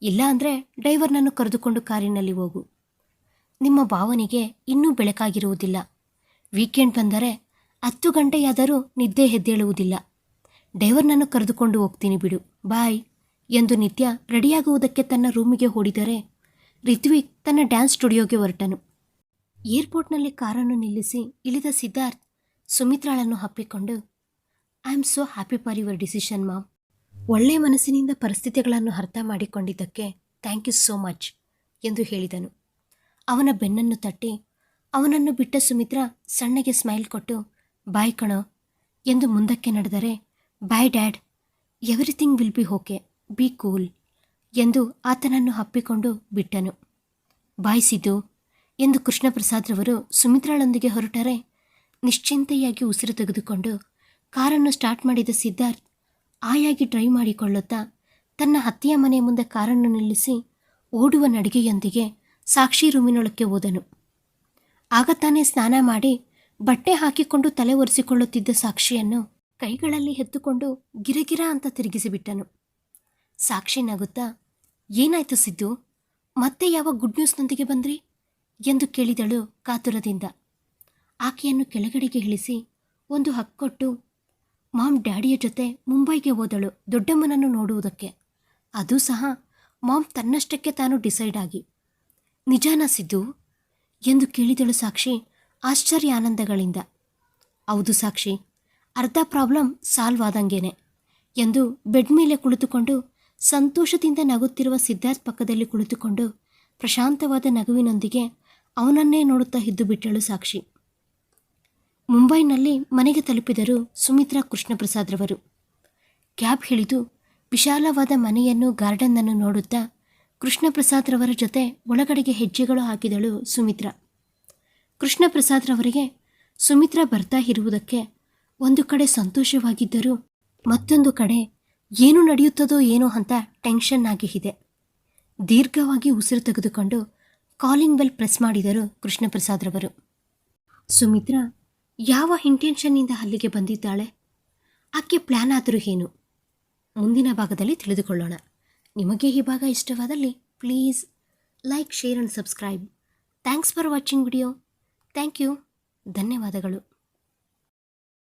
ಇಲ್ಲ ಅಂದರೆ ಡ್ರೈವರ್ನನ್ನು ಕರೆದುಕೊಂಡು ಕಾರಿನಲ್ಲಿ ಹೋಗು. ನಿಮ್ಮ ಭಾವನಿಗೆ ಇನ್ನೂ ಬೆಳಕಾಗಿರುವುದಿಲ್ಲ. ವೀಕೆಂಡ್ ಬಂದರೆ ಹತ್ತು ಗಂಟೆಯಾದರೂ ನಿದ್ದೆ ಹೆದ್ದೇಳುವುದಿಲ್ಲ ಡ್ರೈವರ್ನನ್ನು ಕರೆದುಕೊಂಡು ಹೋಗ್ತೀನಿ ಬಿಡು. ಬಾಯ್ ಎಂದು ನಿತ್ಯ ರೆಡಿಯಾಗುವುದಕ್ಕೆ ತನ್ನ ರೂಮಿಗೆ ಓಡಿದರೆ ರಿತ್ವಿಕ್ ತನ್ನ ಡ್ಯಾನ್ಸ್ ಸ್ಟುಡಿಯೋಗೆ ಹೊರಟನು. ಏರ್ಪೋರ್ಟ್ನಲ್ಲಿ ಕಾರನ್ನು ನಿಲ್ಲಿಸಿ ಇಳಿದ ಸಿದ್ಧಾರ್ಥ್ ಸುಮಿತ್ರಾಳನ್ನು ಹಪ್ಪಿಕೊಂಡು I am so happy for your decision mom ಒಳ್ಳೆ ಮನಸ್ಸಿನಿಂದ ಪರಿಸ್ಥಿತಿಗಳನ್ನು ಅರ್ಥ ಮಾಡಿಕೊಂಡಿದ್ದಕ್ಕೆ ಥ್ಯಾಂಕ್ ಯು ಸೋ ಮಚ್ ಎಂದು ಹೇಳಿದನು. ಅವನ ಬೆನ್ನನ್ನು ತಟ್ಟಿ, ಅವನನ್ನು ಬಿಟ್ಟ ಸುಮಿತ್ರಾ ಸಣ್ಣಗೆ ಸ್ಮೈಲ್ ಕೊಟ್ಟು ಬಾಯ್ ಕಣೋ, ಎಂದು ಮುಂದಕ್ಕೆ ನಡೆದರೆ bye dad everything will be okay be cool ಎಂದು ಆತನನ್ನು ಹಪ್ಪಿಕೊಂಡು ಬಿಟ್ಟನು. ಬಾಯ್ ಸಿದ್ದು, ಎಂದು ಕೃಷ್ಣಪ್ರಸಾದ್ರವರು ಸುಮಿತ್ರಾಳೊಂದಿಗೆ ಹೊರಟರೆ ನಿಶ್ಚಿಂತೆಯಾಗಿ ಉಸಿರು ತೆಗೆದುಕೊಂಡು ಕಾರನ್ನು ಸ್ಟಾರ್ಟ್ ಮಾಡಿದ ಸಿದ್ಧಾರ್ಥ್ ಆಯಾಗಿ ಡ್ರೈವ್ ಮಾಡಿಕೊಳ್ಳುತ್ತಾ ತನ್ನ ಹತ್ತಿಯ ಮನೆಯ ಮುಂದೆ ಕಾರನ್ನು ನಿಲ್ಲಿಸಿ ಓಡುವ ನಡಿಗೆಯೊಂದಿಗೆ ಸಾಕ್ಷಿ ರೂಮಿನೊಳಕ್ಕೆ ಹೋದನು. ಆಗ ತಾನೇ ಸ್ನಾನ ಮಾಡಿ ಬಟ್ಟೆ ಹಾಕಿಕೊಂಡು ತಲೆ ಒರೆಸಿಕೊಳ್ಳುತ್ತಿದ್ದ ಸಾಕ್ಷಿಯನ್ನು ಕೈಗಳಲ್ಲಿ ಎತ್ತುಕೊಂಡು ಗಿರಗಿರ ಅಂತ ತಿರುಗಿಸಿಬಿಟ್ಟನು. ಸಾಕ್ಷಿ ನಗುತ್ತಾ, ಏನಾಯ್ತು ಸಿದ್ದು? ಮತ್ತೆ ಯಾವ ಗುಡ್ ನ್ಯೂಸ್ನೊಂದಿಗೆ ಬಂದ್ರಿ? ಎಂದು ಕೇಳಿದಳು ಕಾತುರದಿಂದ. ಆಕೆಯನ್ನು ಕೆಳಗಡೆಗೆ ಇಳಿಸಿ ಒಂದು ಹಕ್ಕೊಟ್ಟು ಮಾಮ್ ಡ್ಯಾಡಿಯ ಜೊತೆ ಮುಂಬೈಗೆ ಹೋದಳು ದೊಡ್ಡಮ್ಮನನ್ನು ನೋಡುವುದಕ್ಕೆ. ಅದು ಸಹ ಮಾಮ್ ತನ್ನಷ್ಟಕ್ಕೆ ತಾನು ಡಿಸೈಡ್ ಆಗಿ. ನಿಜಾನ ಸಿದ್ದು ಎಂದು ಕೇಳಿದಳು ಸಾಕ್ಷಿ ಆಶ್ಚರ್ಯ ಆನಂದಗಳಿಂದ. ಹೌದು ಸಾಕ್ಷಿ, ಅರ್ಧ ಪ್ರಾಬ್ಲಮ್ ಸಾಲ್ವ್ ಆದಂಗೇನೆ ಎಂದು ಬೆಡ್ ಮೇಲೆ ಕುಳಿತುಕೊಂಡು ಸಂತೋಷದಿಂದ ನಗುತ್ತಿರುವ ಸಿದ್ಧಾರ್ಥ್ ಪಕ್ಕದಲ್ಲಿ ಕುಳಿತುಕೊಂಡು ಪ್ರಶಾಂತವಾದ ನಗುವಿನೊಂದಿಗೆ ಅವನನ್ನೇ ನೋಡುತ್ತಾ ಇದ್ದು ಬಿಟ್ಟಳು ಸಾಕ್ಷಿ. ಮುಂಬೈನಲ್ಲಿ ಮನೆಗೆ ತಲುಪಿದರು ಸುಮಿತ್ರಾ ಕೃಷ್ಣಪ್ರಸಾದ್ರವರು. ಕ್ಯಾಬ್ ಹಿಡಿದು ವಿಶಾಲವಾದ ಮನೆಯನ್ನು ಗಾರ್ಡನ್ನನ್ನು ನೋಡುತ್ತಾ ಕೃಷ್ಣಪ್ರಸಾದ್ರವರ ಜೊತೆ ಒಳಗಡೆಗೆ ಹೆಜ್ಜೆಗಳು ಹಾಕಿದಳು ಸುಮಿತ್ರಾ. ಕೃಷ್ಣಪ್ರಸಾದ್ರವರಿಗೆ ಸುಮಿತ್ರಾ ಬರ್ತಾ ಇರುವುದಕ್ಕೆ ಒಂದು ಕಡೆ ಸಂತೋಷವಾಗಿದ್ದರೂ ಮತ್ತೊಂದು ಕಡೆ ಏನು ನಡೆಯುತ್ತದೋ ಏನೋ ಅಂತ ಟೆನ್ಷನ್ ಆಗಿ ಇದೆ ದೀರ್ಘವಾಗಿ ಉಸಿರು ತೆಗೆದುಕೊಂಡು ಕಾಲಿಂಗ್ ಬೆಲ್ ಪ್ರೆಸ್ ಮಾಡಿದರು ಕೃಷ್ಣಪ್ರಸಾದ್ರವರು. ಸುಮಿತ್ರಾ ಯಾವ ಇಂಟೆನ್ಷನ್ನಿಂದ ಅಲ್ಲಿಗೆ ಬಂದಿದ್ದಾಳೆ? ಆಕೆ ಪ್ಲ್ಯಾನ್ ಆದರೂ ಏನು? ಮುಂದಿನ ಭಾಗದಲ್ಲಿ ತಿಳಿದುಕೊಳ್ಳೋಣ. ನಿಮಗೆ ಈ ಭಾಗ ಇಷ್ಟವಾದಲ್ಲಿ please like share and subscribe thanks for watching video thank you ಧನ್ಯವಾದಗಳು.